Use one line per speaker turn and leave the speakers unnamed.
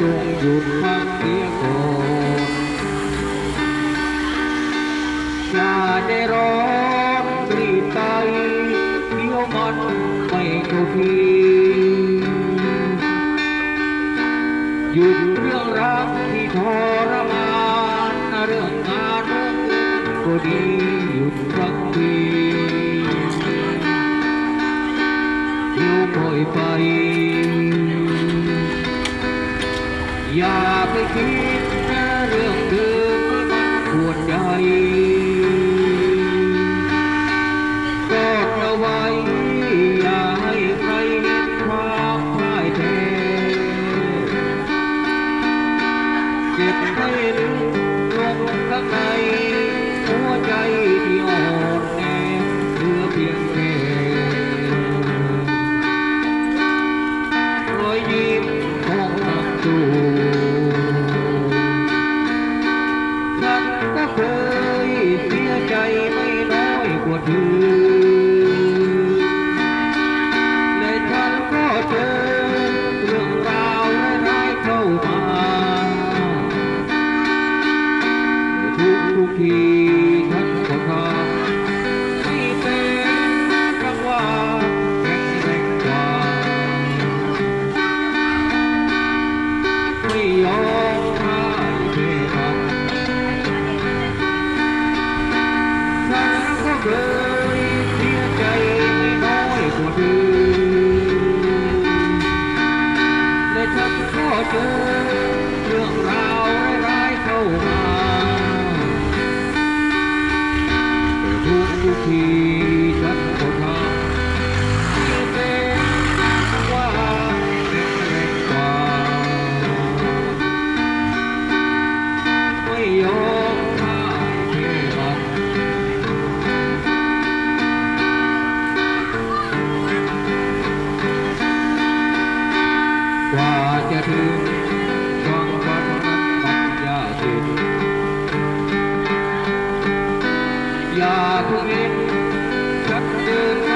จงหยุดพักเสียก่อนอย่าได้ร้อนรีบไปเดี๋ยวมันไม่เข้าทีหยุดเรื่องรักที่ทรมานเรื่องงานเรื่องก็ดีหยุดสักทีเดี๋ยวปล่อยไป อย่าไปคิดนะเรื่องเดิมที่มันปวดใจกอดเอาไว้อย่าให้ใครเห็นความพ่ายแพ้เก็บให้ลึกลงข้างใน Thank you. ก็เจอเรื่องราวร้ายๆเข้ามาแต่ทุกทุ Saturday, you.